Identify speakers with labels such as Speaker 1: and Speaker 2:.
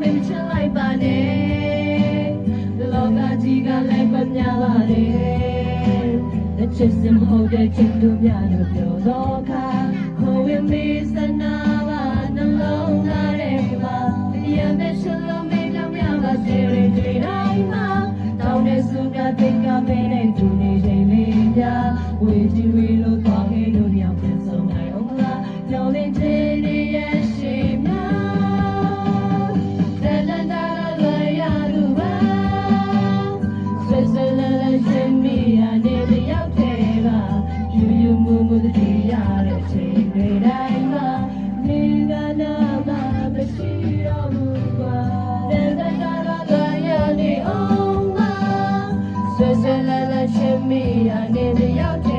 Speaker 1: မေ့ချလိုက်ပါနဲ့လောကကြီးကလည်းပညာပါတယ်အချစ်စင်မဟုတ်တဲ့ချစ်တို့များတို့ပြောတော့ခါခိုးဝင်မေးစနာပါနှလုံးသားထဲမှာရမေ့ချလို့မေ့တော့များပါစေရတွေ့တိုင်းမှာတောင်းတဲ့စုကတိတ်ကပဲနဲ့တူနေချိန်လေးများဝေကြည့် လက်ရှိမိအနေနဲ့ရောက်